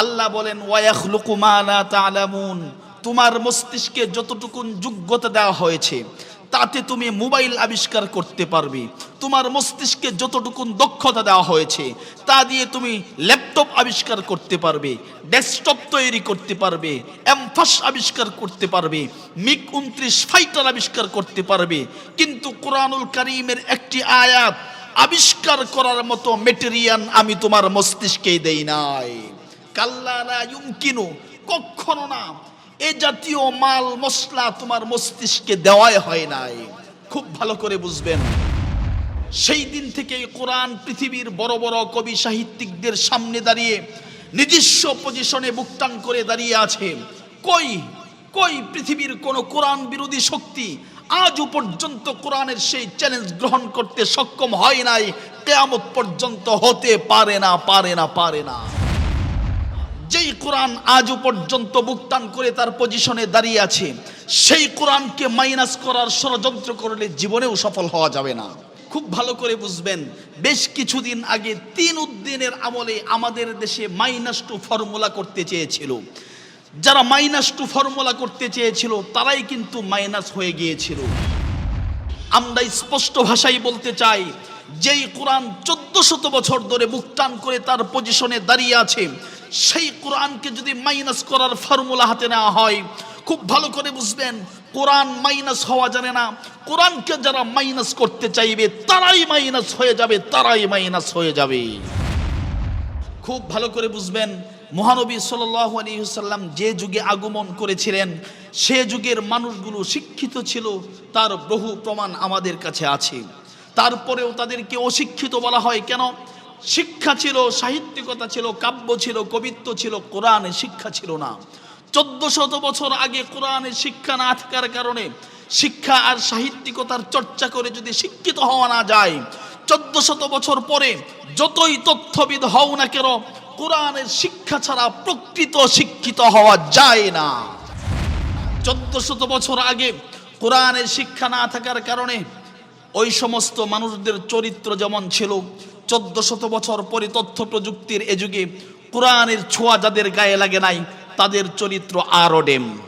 আল্লাহ বলেন তোমার মস্তিষ্কে যতটুকুন যোগ্যতা দেওয়া হয়েছে, তাতে তুমি মোবাইল আবিষ্কার করতে পারবে। তোমার মস্তিষ্কে যতটুকুন দক্ষতা দেওয়া হয়েছে, তা দিয়ে তুমি ল্যাপটপ আবিষ্কার করতে পারবে, ডেস্কটপ তৈরি করতে পারবে, এমফাস আবিষ্কার করতে পারবে মিক উনত্রিশ ফাইটার আবিষ্কার করতে পারবে। কিন্তু কোরআনুল করিমের একটি আয়াত, আবিষ্কার করার মতো মেটেরিয়াল আমি তোমার মস্তিষ্কে দেই নাই। কাল্লারা ইউমকিনু কখনো না। এ জাতীয় মাল মশলা তোমার মস্তিষ্কে দেওয়াই হয় নাই। খুব ভালো করে বুঝবেন। সেই দিন থেকে কোরআন পৃথিবীর বড় বড় কবি সাহিত্যিকদের সামনে দাঁড়িয়ে নিজস্ব পজিশনে বুকটান করে দাঁড়িয়ে আছে। কই কই পৃথিবীর কোন কোরআন বিরোধী শক্তি আজও পর্যন্ত কোরআনের সেই চ্যালেঞ্জ গ্রহণ করতে সক্ষম হয় নাই? কেয়ামত পর্যন্ত হতে পারে না পারে না পারে না। যেই কোরআন আজও পর্যন্ত বুকটান করে তার পজিশনে দাঁড়িয়ে আছে, সেই কোরআনকে মাইনাস করার ষড়যন্ত্র করলে জীবনেও সফল হওয়া যাবে না। খুব ভালো করে বুঝবেন, বেশ কিছুদিন আগে তিন উদ্দিনের আমলে আমাদের দেশে মাইনাস টু ফর্মুলা করতে চেয়েছিল। যারা মাইনাস টু ফর্মুলা করতে চেয়েছিল, তারাই কিন্তু মাইনাস হয়ে গিয়েছিল। আমরা স্পষ্ট ভাষায় বলতে চাই, যেই কোরআন চোদ্দ শত বছর ধরে বুক টান করে তার পজিশনে দাঁড়িয়ে আছে। সেই কোরআনকে যদি মাইনাস করার ফর্মুলা হাতে নেওয়া হয়, খুব ভালো করে বুঝবেন, কোরআন মাইনাস হওয়া জানে না। কোরআনকে যারা মাইনাস করতে চাইবে, তারাই মাইনাস হয়ে যাবে, তারাই মাইনাস হয়ে যাবে। খুব ভালো করে বুঝবেন, মহানবী সাল্লাল্লাহু আলাইহি সাল্লাম যে যুগে আগমন করেছিলেন, সে যুগের মানুষগুলো শিক্ষিত ছিল, তার বহু প্রমাণ আমাদের কাছে আছে। তারপরেও তাদেরকে অশিক্ষিত বলা হয়। কেন? শিক্ষা ছিল, সাহিত্যিকতা ছিল, কাব্য ছিল, কবিত্ব ছিল, কোরআনে শিক্ষা ছিল না। চোদ্দ শত বছর আগে কোরআনের শিক্ষা না থাকার কারণে শিক্ষা আর সাহিত্যিকতার চর্চা করে যদি শিক্ষিত হওয়া না যায় চোদ্দ শত বছর পরে যতই তথ্যবিদ হও না কেন, কোরআনের শিক্ষা ছাড়া প্রকৃত শিক্ষিত হওয়া যায় না। চোদ্দ শত বছর আগে কোরআনের শিক্ষা না থাকার কারণে ওই সমস্ত মানুষদের চরিত্র যেমন ছিল চোদ্দ শত বছর পরে তথ্য প্রযুক্তির এ যুগে কোরআনের ছোঁয়া যাদের গায়ে লাগে নাই, তাদের চরিত্র আরও ডেম।